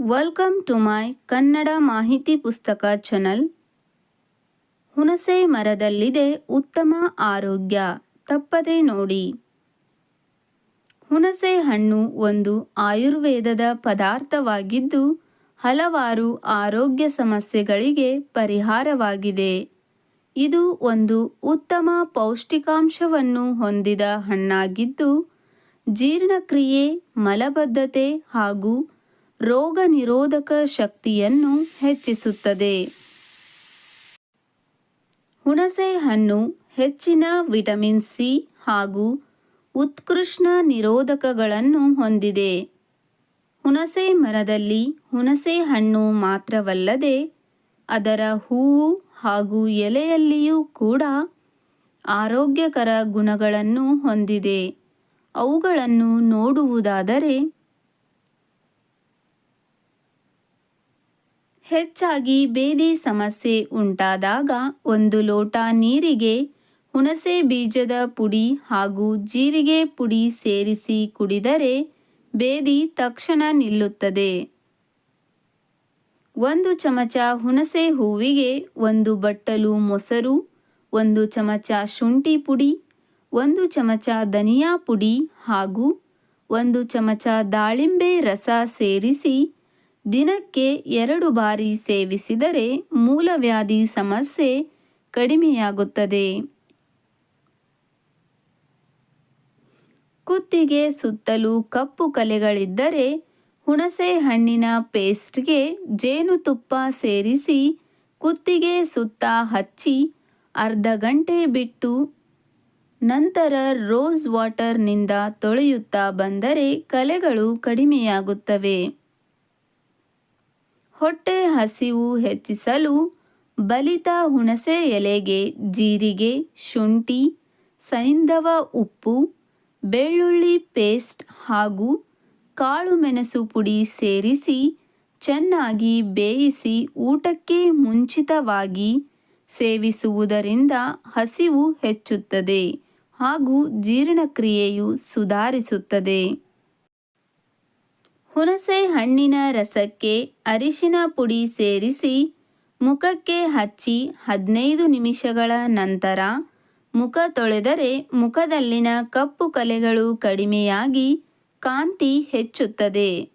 Welcome to my Kannada ಮಾಹಿತಿ ಪುಸ್ತಕ channel ಹುಣಸೆ ಮರದಲ್ಲಿದೆ ಉತ್ತಮ ಆರೋಗ್ಯ. ತಪ್ಪದೆ ನೋಡಿ. ಹುಣಸೆ ಹಣ್ಣು ಒಂದು ಆಯುರ್ವೇದದ ಪದಾರ್ಥವಾಗಿದ್ದು ಹಲವಾರು ಆರೋಗ್ಯ ಸಮಸ್ಯೆಗಳಿಗೆ ಪರಿಹಾರವಾಗಿದೆ. ಇದು ಒಂದು ಉತ್ತಮ ಪೌಷ್ಟಿಕಾಂಶವನ್ನು ಹೊಂದಿದ ಹಣ್ಣಾಗಿದ್ದು ಜೀರ್ಣಕ್ರಿಯೆ, ಮಲಬದ್ಧತೆ ಹಾಗೂ ರೋಗ ನಿರೋಧಕ ಶಕ್ತಿಯನ್ನು ಹೆಚ್ಚಿಸುತ್ತದೆ. ಹುಣಸೆ ಹಣ್ಣು ಹೆಚ್ಚಿನ ವಿಟಮಿನ್ ಸಿ ಹಾಗೂ ಉತ್ಕೃಷ್ಟ ನಿರೋಧಕಗಳನ್ನು ಹೊಂದಿದೆ. ಹುಣಸೆ ಮರದಲ್ಲಿ ಹುಣಸೆ ಹಣ್ಣು ಮಾತ್ರವಲ್ಲದೆ ಅದರ ಹೂವು ಹಾಗೂ ಎಲೆಯಲ್ಲಿಯೂ ಕೂಡ ಆರೋಗ್ಯಕರ ಗುಣಗಳನ್ನು ಹೊಂದಿದೆ. ಅವುಗಳನ್ನು ನೋಡುವುದಾದರೆ ಹೆಚ್ಚಾಗಿ ಬೇದಿ ಸಮಸ್ಯೆ ಉಂಟಾದಾಗ ಒಂದು ಲೋಟ ನೀರಿಗೆ, ಹುಣಸೆ ಬೀಜದ ಪುಡಿ ಹಾಗೂ ಜೀರಿಗೆ ಪುಡಿ ಸೇರಿಸಿ ಕುಡಿದರೆ ಬೇದಿ ತಕ್ಷಣ ನಿಲ್ಲುತ್ತದೆ. ಒಂದು ಚಮಚ ಹುಣಸೆ ಹೂವಿಗೆ ಒಂದು ಬಟ್ಟಲು ಮೊಸರು, ಒಂದು ಚಮಚ ಶುಂಠಿ ಪುಡಿ, ಒಂದು ಚಮಚ ಧನಿಯಾ ಪುಡಿ ಹಾಗೂ ಒಂದು ಚಮಚ ದಾಳಿಂಬೆ ರಸ ಸೇರಿಸಿ ದಿನಕ್ಕೆ ಎರಡು ಬಾರಿ ಸೇವಿಸಿದರೆ ಮೂಲವ್ಯಾಧಿ ಸಮಸ್ಯೆ ಕಡಿಮೆಯಾಗುತ್ತದೆ. ಕುತ್ತಿಗೆ ಸುತ್ತಲೂ ಕಪ್ಪು ಕಲೆಗಳಿದ್ದರೆ ಹುಣಸೆ ಹಣ್ಣಿನ ಪೇಸ್ಟ್ಗೆ ಜೇನುತುಪ್ಪ ಸೇರಿಸಿ ಕುತ್ತಿಗೆ ಸುತ್ತ ಹಚ್ಚಿ ಅರ್ಧ ಗಂಟೆ ಬಿಟ್ಟು ನಂತರ ರೋಸ್ ವಾಟರ್ನಿಂದ ತೊಳೆಯುತ್ತಾ ಬಂದರೆ ಕಲೆಗಳು ಕಡಿಮೆಯಾಗುತ್ತವೆ. ಹೊಟ್ಟೆ ಹಸಿವು ಹೆಚ್ಚಿಸಲು ಬಲಿತ ಹುಣಸೆ ಎಲೆಗೆ ಜೀರಿಗೆ, ಶುಂಠಿ ಸೈಂಧವ ಉಪ್ಪು, ಬೆಳ್ಳುಳ್ಳಿ ಪೇಸ್ಟ್ ಹಾಗೂ ಕಾಳುಮೆಣಸು ಪುಡಿ ಸೇರಿಸಿ ಚೆನ್ನಾಗಿ ಬೇಯಿಸಿ ಊಟಕ್ಕೆ ಮುಂಚಿತವಾಗಿ ಸೇವಿಸುವುದರಿಂದ ಹಸಿವು ಹೆಚ್ಚುತ್ತದೆ ಹಾಗೂ ಜೀರ್ಣಕ್ರಿಯೆಯು ಸುಧಾರಿಸುತ್ತದೆ. ಹುಣಸೆ ಹಣ್ಣಿನ ರಸಕ್ಕೆ ಅರಿಶಿನ ಪುಡಿ ಸೇರಿಸಿ ಮುಖಕ್ಕೆ ಹಚ್ಚಿ ಹದಿನೈದು ನಿಮಿಷಗಳ ನಂತರ ಮುಖ ತೊಳೆದರೆ ಮುಖದಲ್ಲಿನ ಕಪ್ಪು ಕಲೆಗಳು ಕಡಿಮೆಯಾಗಿ ಕಾಂತಿ ಹೆಚ್ಚುತ್ತದೆ.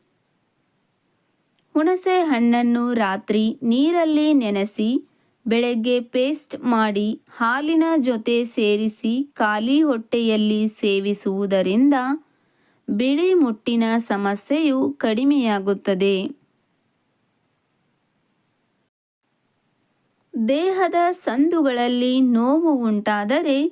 ಹುಣಸೆ ಹಣ್ಣನ್ನು ರಾತ್ರಿ ನೀರಲ್ಲಿ ನೆನೆಸಿ ಬೆಳಗ್ಗೆ ಪೇಸ್ಟ್ ಮಾಡಿ ಹಾಲಿನ ಜೊತೆ ಸೇರಿಸಿ ಖಾಲಿ ಹೊಟ್ಟೆಯಲ್ಲಿ ಸೇವಿಸುವುದರಿಂದ ಬಿಳಿ ಮುಟ್ಟಿನ ಸಮಸ್ಯೆಯು ಕಡಿಮೆಯಾಗುತ್ತದೆ. ದೇಹದ ಸಂದುಗಳಲ್ಲಿ ನೋವು ಉಂಟಾದರೆ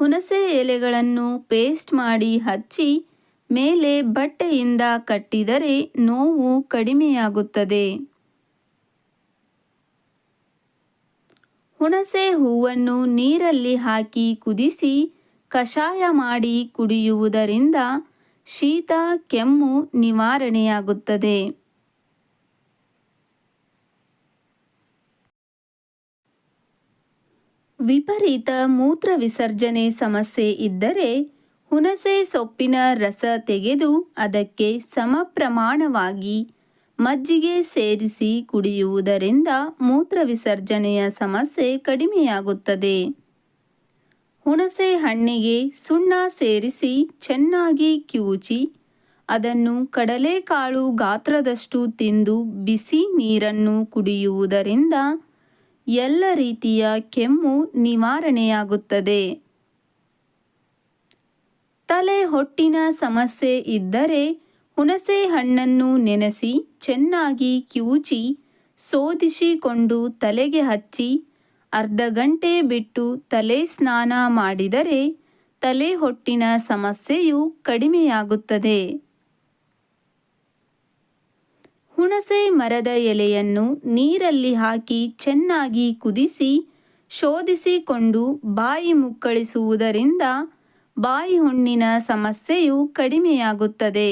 ಹುಣಸೆ ಎಲೆಗಳನ್ನು ಪೇಸ್ಟ್ ಮಾಡಿ ಹಚ್ಚಿ ಮೇಲೆ ಬಟ್ಟೆಯಿಂದ ಕಟ್ಟಿದರೆ ನೋವು ಕಡಿಮೆಯಾಗುತ್ತದೆ. ಹುಣಸೆ ಹೂವನ್ನು ನೀರಲ್ಲಿ ಹಾಕಿ ಕುದಿಸಿ ಕಷಾಯ ಮಾಡಿ ಕುಡಿಯುವುದರಿಂದ ಶೀತ, ಕೆಮ್ಮು ನಿವಾರಣೆಯಾಗುತ್ತದೆ. ವಿಪರೀತ ಮೂತ್ರ ವಿಸರ್ಜನೆ ಸಮಸ್ಯೆ ಇದ್ದರೆ ಹುಣಸೆ ಸೊಪ್ಪಿನ ರಸ ತೆಗೆದು ಅದಕ್ಕೆ ಸಮ ಪ್ರಮಾಣವಾಗಿ ಮಜ್ಜಿಗೆ ಸೇರಿಸಿ ಕುಡಿಯುವುದರಿಂದ ಮೂತ್ರ ವಿಸರ್ಜನೆಯ ಸಮಸ್ಯೆ ಕಡಿಮೆಯಾಗುತ್ತದೆ. ಹುಣಸೆ ಹಣ್ಣಿಗೆ ಸುಣ್ಣ ಸೇರಿಸಿ ಚೆನ್ನಾಗಿ ಕಿವುಚಿ ಅದನ್ನು ಕಡಲೆಕಾಳು ಗಾತ್ರದಷ್ಟು ತಿಂದು ಬಿಸಿ ನೀರನ್ನು ಕುಡಿಯುವುದರಿಂದ ಎಲ್ಲ ರೀತಿಯ ಕೆಮ್ಮು ನಿವಾರಣೆಯಾಗುತ್ತದೆ. ತಲೆ ಹೊಟ್ಟಿನ ಸಮಸ್ಯೆ ಇದ್ದರೆ ಹುಣಸೆ ಹಣ್ಣನ್ನು ನೆನೆಸಿ ಚೆನ್ನಾಗಿ ಕಿವುಚಿ ಸೋದಿಸಿಕೊಂಡು ತಲೆಗೆ ಹಚ್ಚಿ ಅರ್ಧ ಗಂಟೆ ಬಿಟ್ಟು ತಲೆ ಸ್ನಾನ ಮಾಡಿದರೆ ತಲೆ ಹೊಟ್ಟಿನ ಸಮಸ್ಯೆಯು ಕಡಿಮೆಯಾಗುತ್ತದೆ. ಹುಣಸೆ ಮರದ ಎಲೆಯನ್ನು ನೀರಲ್ಲಿ ಹಾಕಿ ಚೆನ್ನಾಗಿ ಕುದಿಸಿ, ಶೋಧಿಸಿಕೊಂಡು ಬಾಯಿ ಮುಕ್ಕಳಿಸುವುದರಿಂದ ಬಾಯಿ ಹುಣ್ಣಿನ ಸಮಸ್ಯೆಯು ಕಡಿಮೆಯಾಗುತ್ತದೆ.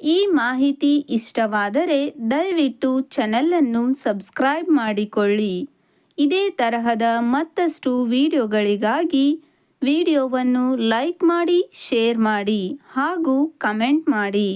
ಈ ಮಾಹಿತಿ ಇಷ್ಟವಾದರೆ ದಯವಿಟ್ಟು ಚಾನಲನ್ನು ಸಬ್ಸ್ಕ್ರೈಬ್ ಮಾಡಿಕೊಳ್ಳಿ. ಇದೇ ತರಹದ ಮತ್ತಷ್ಟು ವಿಡಿಯೋಗಳಿಗಾಗಿ ವಿಡಿಯೋವನ್ನು ಲೈಕ್ ಮಾಡಿ, ಶೇರ್ ಮಾಡಿ ಹಾಗೂ ಕಮೆಂಟ್ ಮಾಡಿ.